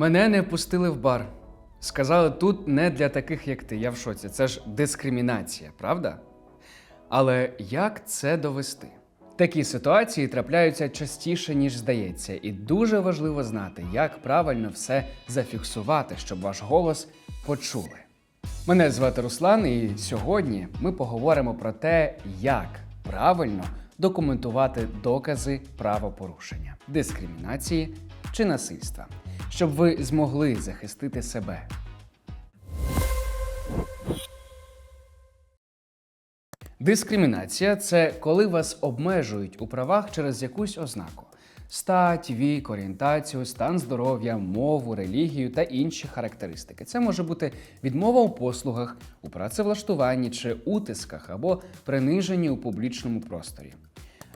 Мене не пустили в бар. Сказали, тут не для таких, як ти. Я в шоці. Це ж дискримінація, правда? Але як це довести? Такі ситуації трапляються частіше, ніж здається, і дуже важливо знати, як правильно все зафіксувати, щоб ваш голос почули. Мене звати Руслан, і сьогодні ми поговоримо про те, як правильно документувати докази правопорушення, дискримінації чи насильства, щоб ви змогли захистити себе. Дискримінація це коли вас обмежують у правах через якусь ознаку: стать, вік, орієнтацію, стан здоров'я, мову, релігію та інші характеристики. Це може бути відмова у послугах, у працевлаштуванні чи утисках або приниженні у публічному просторі.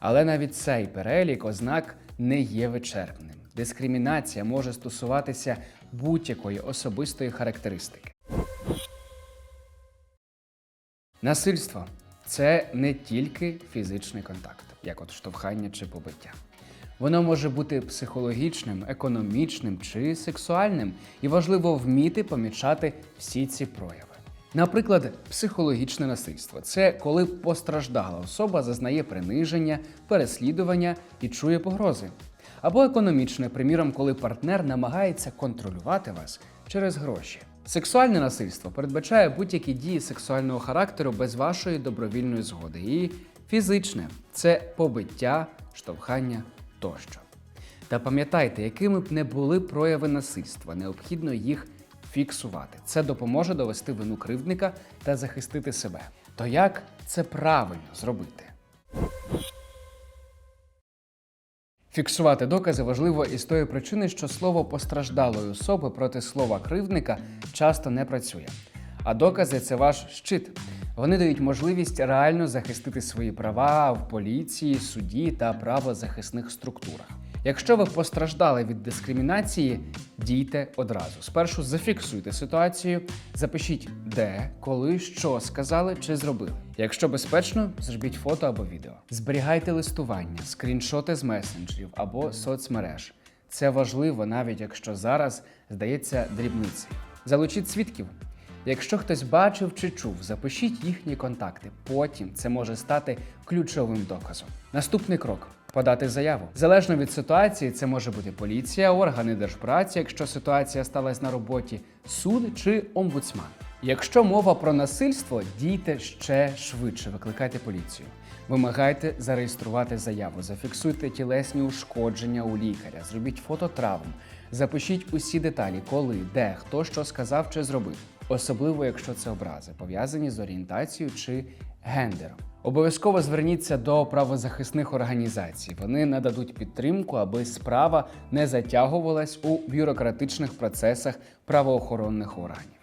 Але навіть цей перелік ознак не є вичерпним. Дискримінація може стосуватися будь-якої особистої характеристики. Насильство це не тільки фізичний контакт, як от штовхання чи побиття. Воно може бути психологічним, економічним чи сексуальним, і важливо вміти помічати всі ці прояви. Наприклад, психологічне насильство це коли постраждала особа зазнає приниження, переслідування і чує погрози. Або економічне, приміром, коли партнер намагається контролювати вас через гроші. Сексуальне насильство передбачає будь-які дії сексуального характеру без вашої добровільної згоди. І фізичне це побиття, штовхання тощо. Та пам'ятайте, якими б не були прояви насильства, необхідно їх фіксувати. Це допоможе довести вину кривдника та захистити себе. То як це правильно зробити? Фіксувати докази важливо із тої причини, що слово постраждалої особи проти слова кривдника часто не працює. А докази це ваш щит. Вони дають можливість реально захистити свої права в поліції, суді та правозахисних структурах. Якщо ви постраждали від дискримінації, дійте одразу. Спершу зафіксуйте ситуацію, запишіть де, коли, що сказали чи зробили. Якщо безпечно, зробіть фото або відео. Зберігайте листування, скріншоти з месенджерів або соцмереж. Це важливо, навіть якщо зараз здається дрібниці. Залучіть свідків. Якщо хтось бачив чи чув, запишіть їхні контакти. Потім це може стати ключовим доказом. Наступний крок подати заяву. Залежно від ситуації, це може бути поліція, органи держпраці, якщо ситуація сталася на роботі, суд чи омбудсман. Якщо мова про насильство, дійте ще швидше, викликайте поліцію. Вимагайте зареєструвати заяву, зафіксуйте тілесні ушкодження у лікаря, зробіть фото травм, запишіть усі деталі, коли, де, хто що сказав чи зробив, особливо якщо це образи, пов'язані з орієнтацією чи гендером. Обов'язково зверніться до правозахисних організацій. Вони нададуть підтримку, аби справа не затягувалась у бюрократичних процесах правоохоронних органів.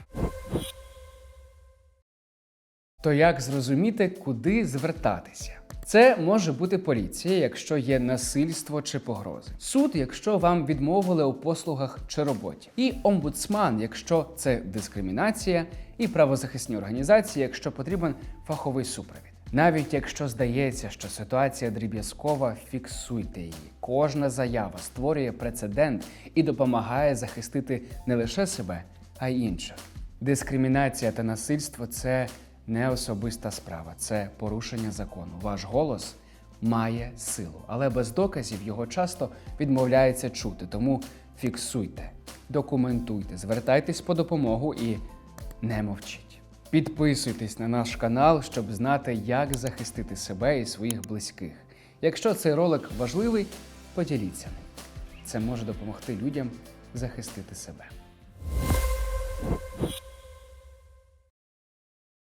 То як зрозуміти, куди звертатися? Це може бути поліція, якщо є насильство чи погрози, суд, якщо вам відмовили у послугах чи роботі, і омбудсман, якщо це дискримінація, і правозахисні організації, якщо потрібен фаховий супровід. Навіть якщо здається, що ситуація дріб'язкова, фіксуйте її. Кожна заява створює прецедент і допомагає захистити не лише себе, а й інших. Дискримінація та насильство це не особиста справа, це порушення закону. Ваш голос має силу, але без доказів його часто відмовляється чути. Тому фіксуйте, документуйте, звертайтесь по допомогу і не мовчіть. Підписуйтесь на наш канал, щоб знати, як захистити себе і своїх близьких. Якщо цей ролик важливий, поділіться ним. Це може допомогти людям захистити себе.